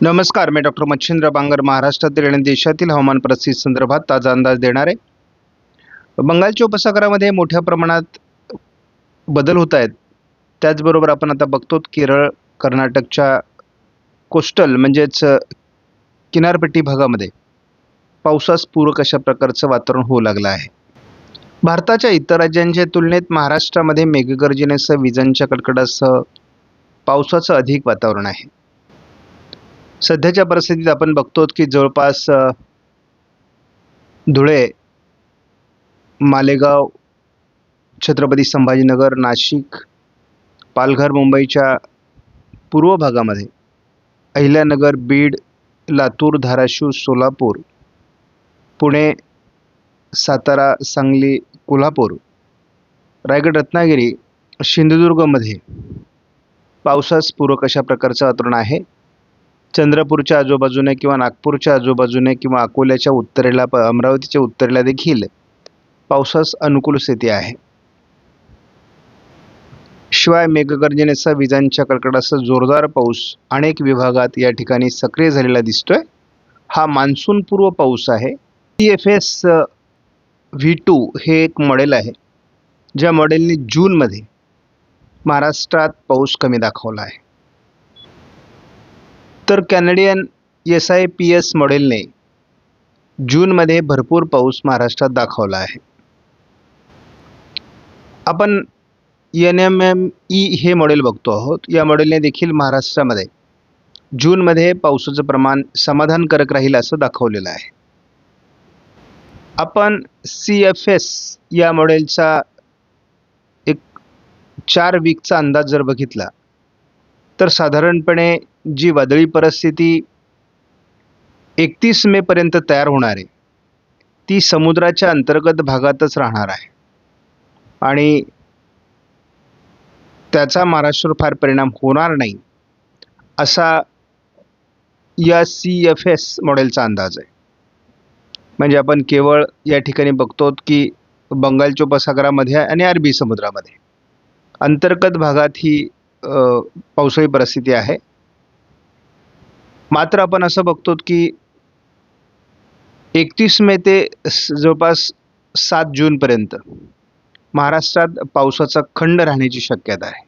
नमस्कार मी डॉक्टर मच्छिंद्र बांगर महाराष्ट्रातील आणि देशातील हवामान परिस्थिती संदर्भात ताजा अंदाज देणार. आहे बंगालच्या उपसागरामध्ये मोठ्या प्रमाणात बदल होत आहेत. त्याचबरोबर आपण आता बघतो केरळ कर्नाटकच्या कोस्टल म्हणजेच किनारपट्टी भागामध्ये पावसास पूरक अशा प्रकारचं वातावरण होऊ लागलं आहे? भारताच्या इतर राज्यांच्या तुलनेत महाराष्ट्रामध्ये मेघगर्जनेसह विजांच्या कडकडासह पावसाचं अधिक वातावरण आहे. सध्याच्या परिस्थितीत आपण बघतो की जवळपास धुळे मालेगाव छत्रपती संभाजीनगर नाशिक पालघर मुंबईच्या पूर्व भागामध्ये अहिल्यानगर बीड लातूर धाराशिव सोलापूर पुणे सातारा सांगली कोल्हापूर रायगड रत्नागिरी सिंधुदुर्गमध्ये पावसास पूरक अशा प्रकारचं वातावरण आहे. चंद्रपूरच्या आजूबाजूने किंवा नागपूरच्या आजूबाजूने किंवा अकोल्याच्या उत्तरेला प- अमरावतीच्या उत्तरेला देखील पावसास अनुकूल स्थिती आहे. शिवाय मेघगर्जनेचा विजांच्या कडकडाचा जोरदार पाऊस अनेक विभागात या ठिकाणी सक्रिय झालेला दिसतोय. हा मान्सूनपूर्व पाऊस आहे. T F S V two हे एक मॉडेल आहे. ज्या मॉडेलने जूनमध्ये महाराष्ट्रात पाऊस कमी दाखवला आहे. तर Canadian S I P S मॉडेलने जूनमध्ये भरपूर पाऊस महाराष्ट्रात दाखवला आहे. आपण एन एम एम ई हे मॉडेल बघतो आहोत. या मॉडेलने देखील महाराष्ट्रामध्ये जूनमध्ये पावसाचं प्रमाण समाधानकारक राहील असं दाखवलेलं आहे. आपण सी एफ एस या मॉडेलचा एक चार वीकचा अंदाज जर बघितला तर साधारणपणे जी वादळी परिस्थिती एकतीस मेपर्यंत तयार होणार आहे ती समुद्राच्या अंतर्गत भागातच राहणार आहे. आणि त्याचा महाराष्ट्रावर फार परिणाम होणार नाही असा या सी एफ एस मॉडेलचा अंदाज आहे. म्हणजे आपण केवळ या ठिकाणी बघतो की बंगालच्या उपसागरामध्ये आणि अरबी समुद्रामध्ये. अंतर्गत भागात ही पावसाळी परिस्थिती आहे. मात्र आपण असं बघतो की एकतीस मे ते जवळपास सात जूनपर्यंत महाराष्ट्रात पावसाचा खंड राहण्याची शक्यता आहे.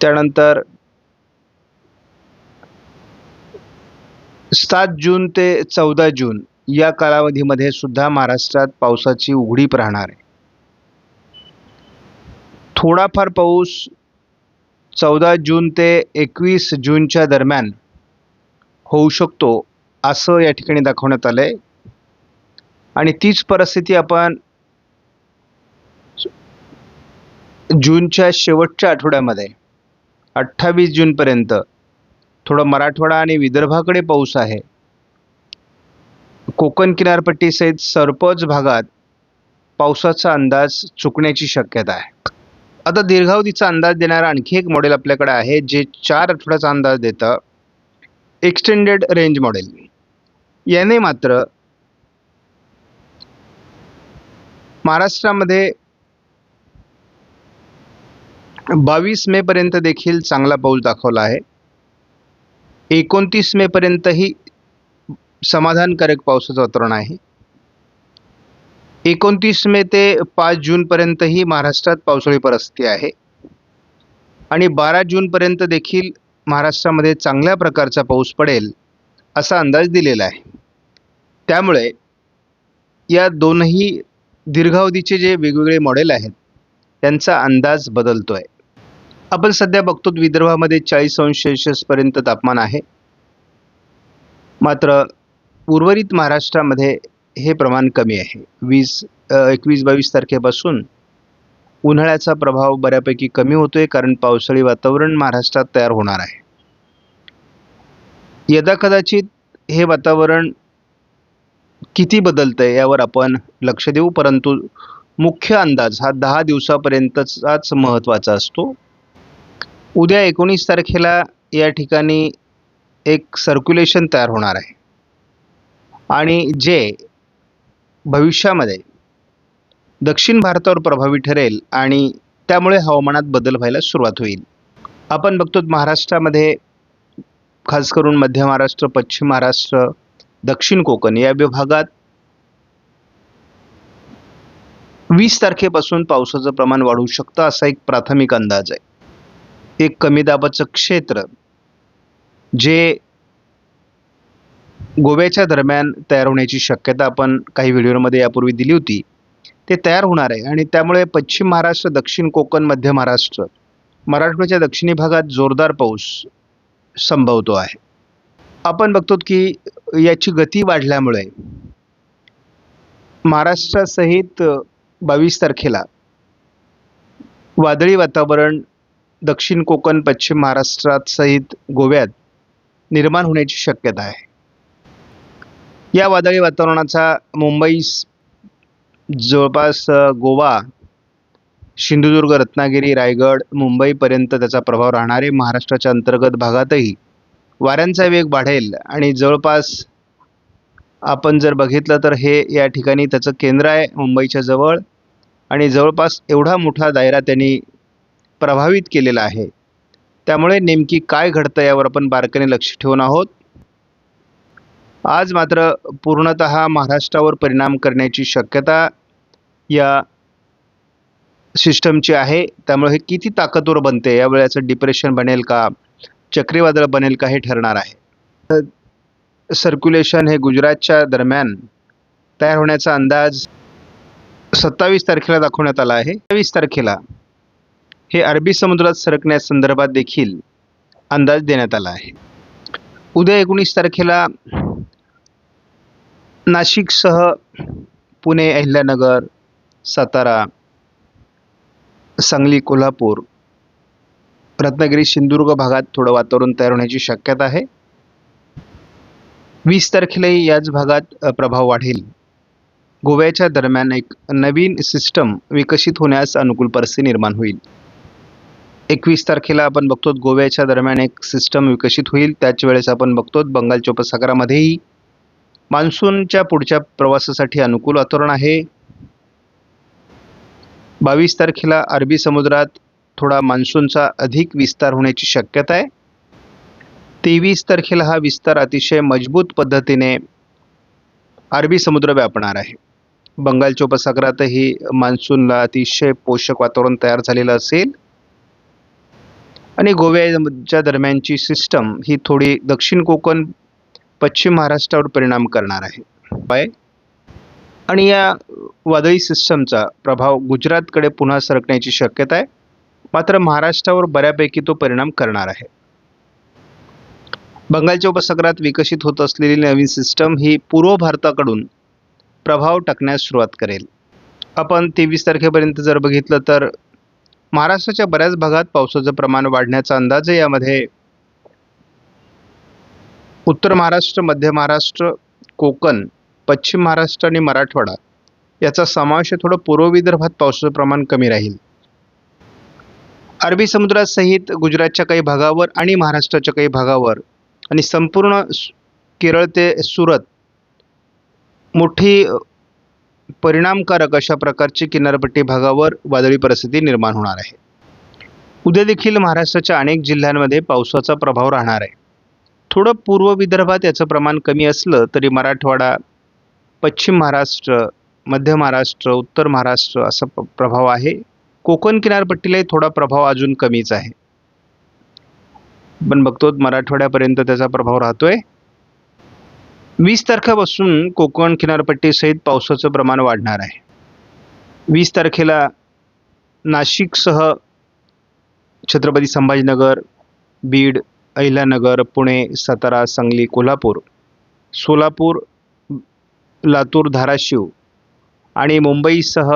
त्यानंतर सात जून ते चौदा जून या कालावधीमध्ये सुद्धा महाराष्ट्रात पावसाची उघडीप राहणार आहे. थोडाफार पाऊस चौदा जून ते एकवीस जूनच्या दरम्यान होऊ शकतो असं या ठिकाणी दाखवण्यात आलं आहे आणि तीच परिस्थिती आपण जूनच्या शेवटच्या आठवड्यामध्ये अठ्ठावीस जूनपर्यंत थोडं मराठवाडा आणि विदर्भाकडे पाऊस आहे. कोकण किनारपट्टीसहित सरपंच भागात पावसाचा अंदाज चुकण्याची शक्यता आहे. आता दीर्घावधीचा अंदाज देणारं आणखी एक मॉडेल आपल्याकडे आहे जे चार आठवड्याचा अंदाज देतं. एक्सटेंडेड रेंज मॉडेल याने मात्र महाराष्ट्रामध्ये बावीस मे पर्यंत देखील चांगला पाऊस दाखवला आहे. एकोणतीस मे पर्यंतही समाधानकारक पावसाचं वातावरण आहे. एकोणतीस मे ते पाच जूनपर्यंतही महाराष्ट्रात पावसाळी परिस्थिती आहे. आणि बारा जूनपर्यंत देखील महाराष्ट्रामध्ये चांगल्या प्रकारचा पाऊस पडेल असा अंदाज दिलेला आहे. त्यामुळे या दोनही दीर्घावधीचे जे वेगवेगळे मॉडेल आहेत त्यांचा अंदाज बदलतो आहे आपण सध्या बघतो विदर्भामध्ये चाळीस अंश सेल्सिअसपर्यंत तापमान आहे. मात्र उर्वरित महाराष्ट्रामध्ये हे प्रमाण कमी आहे. वीस एकवीस बावीस तारखेपासून उन्हाळ्याचा प्रभाव बऱ्यापैकी कमी होतो आहे कारण पावसाळी वातावरण महाराष्ट्रात तयार होणार आहे. यदा कदाचित हे वातावरण किती बदलतं आहे यावर आपण लक्ष देऊ परंतु मुख्य अंदाज हा दहा दिवसापर्यंतचाच महत्त्वाचा असतो. उद्या एकोणीस तारखेला या ठिकाणी एक सर्क्युलेशन तयार होणार आहे. आणि जे भविष्यामध्ये दक्षिण भारतावर प्रभावी ठरेल आणि त्यामुळे हवामानात बदल व्हायला सुरुवात होईल. आपण बघतो महाराष्ट्रामध्ये खास करून मध्य महाराष्ट्र पश्चिम महाराष्ट्र दक्षिण कोकण या विभागात वीस तारखेपासून पावसाचं प्रमाण वाढू शकतं असा एक प्राथमिक अंदाज आहे. एक कमी दाबाचं क्षेत्र जे गोव्याच्या दरम्यान तयार होण्याची शक्यता आपण काही व्हिडिओमध्ये यापूर्वी दिली होती. ते तयार होणार आहे आणि त्यामुळे पश्चिम महाराष्ट्र दक्षिण कोकण मध्य महाराष्ट्र मराठवाड्याच्या दक्षिणी भागात जोरदार पाऊस संभवतो आहे. आपण बघतो की याची गती वाढल्यामुळे महाराष्ट्रासहित बावीस तारखेला वादळी वातावरण दक्षिण कोकण पश्चिम महाराष्ट्रात सहित गोव्यात निर्माण होण्याची शक्यता आहे. या वादळी वातावरणाचा मुंबई जवळपास गोवा सिंधुदुर्ग रत्नागिरी रायगड मुंबईपर्यंत त्याचा प्रभाव राहणार आहे महाराष्ट्राच्या अंतर्गत भागातही वाऱ्यांचा वेग वाढेल आणि जवळपास आपण जर बघितलं तर हे या ठिकाणी त्याचं केंद्र आहे मुंबईच्या जवळ आणि जवळपास एवढा मोठा दायरा त्यांनी प्रभावित केलेला आहे. त्यामुळे नेमकी काय घडतं यावर आपण बारकाईने लक्ष ठेवून आहोत. आज मात्र पूर्णत महाराष्ट्रावर परिणाम करण्याची शक्यता या सिस्टमची आहे. त्यामुळे हे किती ताकदवर बनते यावेळेचं डिप्रेशन बनेल का चक्रीवादळ बनेल का हे ठरणार आहे. सर्क्युलेशन हे गुजरातच्या दरम्यान तयार होण्याचा अंदाज सत्तावीस तारखेला दाखवण्यात आला आहे. सत्तावीस तारखेला हे अरबी समुद्रात सरकण्यासंदर्भात देखील अंदाज देण्यात आला आहे. उद्या एकोणीस तारखेला नाशिकसह पुणे अहिल्यानगर सातारा सांगली कोल्हापूर रत्नागिरी सिंधुदुर्ग भागात थोडं वातावरण तयार होण्याची शक्यता आहे. वीस तारखेलाही याच भागात प्रभाव वाढेल. गोव्याच्या दरम्यान एक नवीन सिस्टम विकसित होण्यास अनुकूल परिस्थिती निर्माण होईल. एकवीस तारखेला आपण बघतो गोव्याच्या दरम्यान एक सिस्टम विकसित होईल. त्याच वेळेस आपण बघतो बंगालच्या उपसागरामध्येही मान्सूनच्या पुढच्या प्रवासासाठी अनुकूल वातावरण आहे. बावीस तारखेला अरबी समुद्रात थोडा मान्सूनचा अधिक विस्तार होण्याची शक्यता आहे. तेवीस तारखेला हा विस्तार अतिशय मजबूत पद्धतीने अरबी समुद्र व्यापणार आहे. बंगालच्या उपसागरातही मान्सूनला अतिशय पोषक वातावरण तयार झालेलं असेल. आणि गोव्याच्या दरम्यानची सिस्टम ही थोडी दक्षिण कोकण पश्चिम महाराष्ट्रावर परिणाम करणार आहे. बाय. आणि या वादळी सिस्टमचा प्रभाव गुजरातकडे पुन्हा सरकण्याची शक्यता आहे. मात्र महाराष्ट्रावर बऱ्यापैकी तो परिणाम करणार आहे. बंगालच्या उपसागरात विकसित होत असलेली नवीन सिस्टम ही पूर्व भारताकडून प्रभाव टाकण्यास सुरुवात करेल. आपण तेवीस तारखेपर्यंत जर बघितलं तर महाराष्ट्राच्या बऱ्याच भागात पावसाचं प्रमाण वाढण्याचा अंदाज यामध्ये उत्तर महाराष्ट्र मध्य महाराष्ट्र कोकण पश्चिम महाराष्ट्र आणि मराठवाडा याचा समावेश थोडं पूर्व विदर्भात पावसाचं प्रमाण कमी राहील. अरबी समुद्रासहित गुजरातच्या काही भागावर आणि महाराष्ट्राच्या काही भागावर आणि संपूर्ण केरळ ते सुरत मोठी परिणामकारक अशा प्रकारची किनारपट्टी भागावर वादळी परिस्थिती निर्माण होणार आहे. उद्या देखील महाराष्ट्राच्या अनेक जिल्ह्यांमध्ये पावसाचा प्रभाव राहणार आहे. थोडं पूर्व विदर्भात याचं प्रमाण कमी असलं तरी मराठवाडा पश्चिम महाराष्ट्र मध्य महाराष्ट्र उत्तर महाराष्ट्र असा प- प्रभाव आहे. कोकण किनारपट्टीलाही थोडा प्रभाव अजून कमीच आहे. पण बघतो मराठवाड्यापर्यंत त्याचा प्रभाव राहतोय. वीस तारखेपासून कोकण किनारपट्टीसहित पावसाचं प्रमाण वाढणार आहे. वीस तारखेला नाशिकसह छत्रपती संभाजीनगर बीड अहिल्यानगर पुणे सातारा सांगली कोल्हापूर सोलापूर लातूर धाराशिव आणि मुंबईसह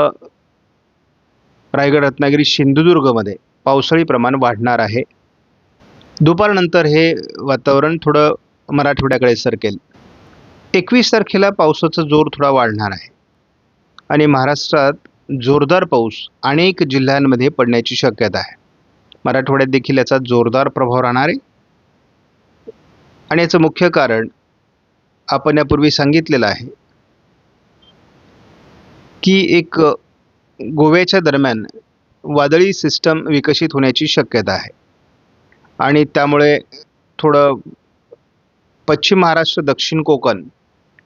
रायगड रत्नागिरी सिंधुदुर्गमध्ये पावसाळी प्रमाण वाढणार आहे. दुपारनंतर हे वातावरण थोडं मराठवाड्याकडे सरकेल. एकवीस तारखेला पावसाचा जोर थोडा वाढणार आहे. आणि महाराष्ट्रात जोरदार पाऊस अनेक जिल्ह्यांमध्ये पडण्याची शक्यता आहे. मराठवाड्यात देखील याचा जोरदार प्रभाव राहणार आहे. आणि याचं मुख्य कारण आपण यापूर्वी सांगितलेलं आहे की एक गोव्याच्या दरम्यान वादळी सिस्टम विकसित होण्याची शक्यता आहे. आणि त्यामुळे थोडं पश्चिम महाराष्ट्र दक्षिण कोकण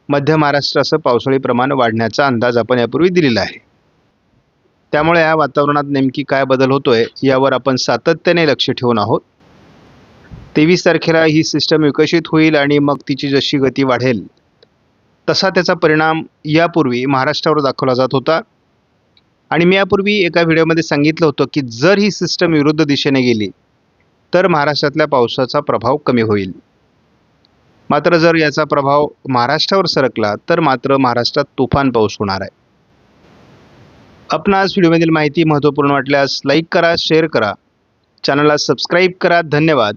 मध्य महाराष्ट्र असं पावसाळी प्रमाण वाढण्याचा अंदाज आपण यापूर्वी दिलेला आहे. त्यामुळे या वातावरणात नेमकी काय बदल होतोय यावर आपण सातत्याने लक्ष ठेवून आहोत. तेवीस तारखेला ही सिस्टम विकसित होईल आणि मग तिची जशी गती वाढेल तसा त्याचा परिणाम यापूर्वी महाराष्ट्रावर दाखवला जात होता. आणि मी यापूर्वी एका व्हिडिओमध्ये सांगितलं होतं की जर ही सिस्टम विरुद्ध दिशेने गेली तर महाराष्ट्रातल्या पावसाचा प्रभाव कमी होईल. मात्र जर याचा प्रभाव महाराष्ट्रावर सरकला तर मात्र महाराष्ट्रात तुफान पाऊस होणार आहे. आपणास व्हिडिओमधील माहिती महत्त्वपूर्ण वाटल्यास लाईक करा शेअर करा. चॅनलला सबस्क्राईब करा. धन्यवाद.